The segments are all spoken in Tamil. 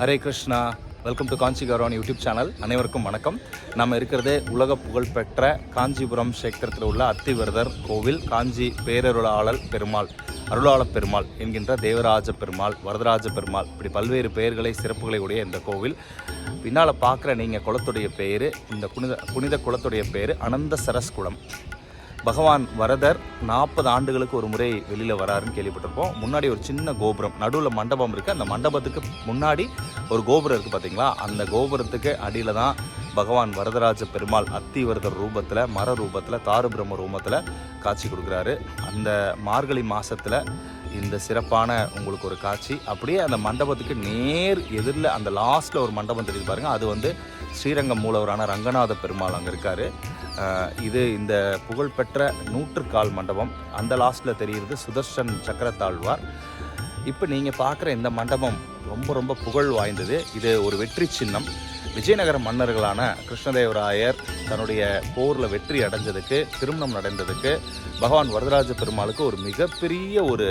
Hare Krishna welcome to Kanchi Gauravan YouTube channel அனைவருக்கும் வணக்கம். நம்ம இருக்கிறது உலக புகழ்பெற்ற காஞ்சிபுரம் சேத்திரத்தில் உள்ள அத்திவிரதர் கோவில் காஞ்சி பேரருளாளர் பெருமாள் அருளாள பெருமாள் என்கின்ற தேவராஜ பெருமாள் வரதராஜ பெருமாள் இப்படி பல்வேறு பெயர்களை சிறப்புகளை உடைய இந்த கோவில். பின்னால் பார்க்குற நீங்கள் குளத்துடைய பேர் இந்த புனித புனித குளத்துடைய பேர் அனந்த சரஸ்குளம். பகவான் வரதர் நாற்பது ஆண்டுகளுக்கு ஒரு முறை வெளியில் வராருன்னு கேள்விப்பட்டிருப்போம். முன்னாடி ஒரு சின்ன கோபுரம் நடுவில் மண்டபம் இருக்குது அந்த மண்டபத்துக்கு முன்னாடி ஒரு கோபுரம் இருக்குது பார்த்தீங்களா அந்த கோபுரத்துக்கு அடியில் தான் பகவான் வரதராஜ பெருமாள் அத்திவரதர் ரூபத்தில் மர ரூபத்தில் தாரு பிரம்ம ரூபத்தில் காட்சி கொடுக்குறாரு. அந்த மார்கழி மாதத்தில் இந்த சிறப்பான உங்களுக்கு ஒரு காட்சி. அப்படியே அந்த மண்டபத்துக்கு நேர் எதிரில் அந்த லாஸ்ட்டில் ஒரு மண்டபம் தெரியுது பாருங்கள் அது வந்து ஸ்ரீரங்கம் மூலவரான ரங்கநாத பெருமாள் அங்கே இருக்கார். இது இந்த புகழ்பெற்ற நூற்றுக்கால் மண்டபம். அந்த லாஸ்ட்டில் தெரிகிறது சுதர்ஷன் சக்கரத்தாழ்வார். இப்போ நீங்கள் பார்க்குற இந்த மண்டபம் ரொம்ப ரொம்ப புகழ் வாய்ந்தது. இது ஒரு வெற்றி சின்னம். விஜயநகர மன்னர்களான கிருஷ்ணதேவராயர் தன்னுடைய போரில் வெற்றி அடைஞ்சதுக்கு திருமணம் நடந்ததுக்கு பகவான் வரதராஜ பெருமாளுக்கு ஒரு மிகப்பெரிய ஒரு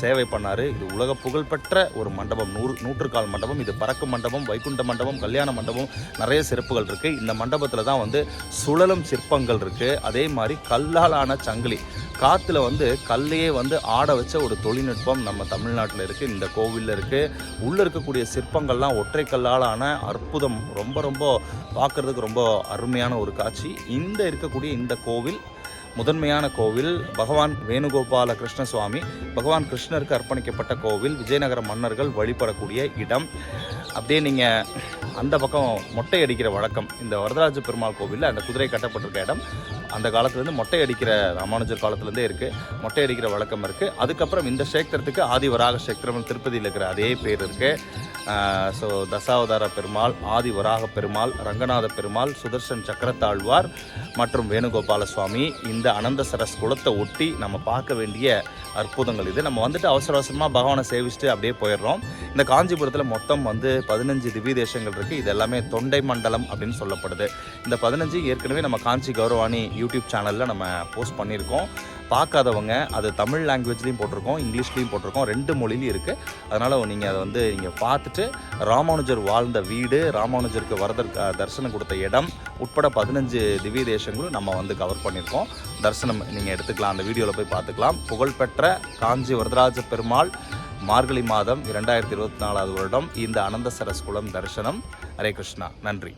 சேவை பண்ணார். இது உலக புகழ்பெற்ற ஒரு மண்டபம். நூறு நூற்றுக்கால் மண்டபம். இது பறக்கும் மண்டபம் வைகுண்ட மண்டபம் கல்யாண மண்டபம் நிறைய சிறப்புகள் இருக்குது இந்த மண்டபத்தில் தான் வந்து சுழலும் சிற்பங்கள் இருக்குது அதே மாதிரி கல்லால் ஆன சங்கிலி. காற்றுல வந்து கல்லையே வந்து ஆட வச்ச ஒரு தொழில்நுட்பம் நம்ம தமிழ்நாட்டில் இருக்குது இந்த கோவிலில் இருக்குது உள்ளே இருக்கக்கூடிய சிற்பங்கள்லாம் ஒற்றை கல்லால் ஆன அற்புதம். ரொம்ப ரொம்ப பார்க்குறதுக்கு ரொம்ப அருமையான ஒரு காட்சி. இந்த இருக்கக்கூடிய இந்த கோவில் முதன்மையான கோவில் பகவான் வேணுகோபால கிருஷ்ண சுவாமி பகவான் கிருஷ்ணருக்கு அர்ப்பணிக்கப்பட்ட கோவில் விஜயநகர மன்னர்கள் வழிபடக்கூடிய இடம். அப்படியே நீங்கள் அந்த பக்கம் மொட்டை அடிக்கிற வழக்கம் இந்த வரதராஜ பெருமாள் கோவிலில் அந்த குதிரை கட்டப்பட்டிருக்க இடம். அந்த காலத்துலேருந்து மொட்டை அடிக்கிற ராமானுஜர் காலத்துலேருந்தே இருக்குது மொட்டை அடிக்கிற வழக்கம் இருக்குது அதுக்கப்புறம் இந்த சேக்திரத்துக்கு ஆதிவராக சேத்திரம் திருப்பதியில் இருக்கிற அதே பேர் இருக்குது ஸோ தசாவதார பெருமாள் ஆதி வராக பெருமாள் ரங்கநாத பெருமாள் சுதர்சன் சக்கரத்தாழ்வார் மற்றும் வேணுகோபால சுவாமி இந்த அனந்த சரஸ் குளத்தை ஒட்டி நம்ம பார்க்க வேண்டிய அற்புதங்கள் இது. நம்ம வந்துட்டு அவசர அவசரமாக பகவானை சேவிச்சுட்டு அப்படியே போயிடுறோம். இந்த காஞ்சிபுரத்தில் மொத்தம் வந்து பதினஞ்சு திவ்ய தேசங்கள் இருக்குது இது எல்லாமே தொண்டை மண்டலம் அப்படின்னு சொல்லப்படுது. இந்த பதினஞ்சு ஏற்கனவே நம்ம காஞ்சி கௌரவாணி யூடியூப் சேனலில் நம்ம போஸ்ட் பண்ணியிருக்கோம். பார்க்காதவங்க அது தமிழ் லாங்குவேஜ்லேயும் போட்டிருக்கோம் இங்கிலீஷ்லேயும் போட்டிருக்கோம் ரெண்டு மொழிலையும் இருக்குது அதனால் நீங்கள் அதை வந்து நீங்கள் பார்த்துட்டு ராமானுஜர் வாழ்ந்த வீடு ராமானுஜருக்கு வரதர் தரிசனம் கொடுத்த இடம் உட்பட பதினஞ்சு திவ்ய தேசங்களும் நம்ம வந்து கவர் பண்ணியிருக்கோம். தரிசனம் நீங்கள் எடுத்துக்கலாம் அந்த வீடியோவில் போய் பார்த்துக்கலாம். புகழ்பெற்ற காஞ்சி வரதராஜ பெருமாள் மார்கழி மாதம் இரண்டாயிரத்தி இருபத்தி நாலாவது வருடம் இந்த அனந்த சரஸ் குளம் தரிசனம். ஹரே கிருஷ்ணா. நன்றி.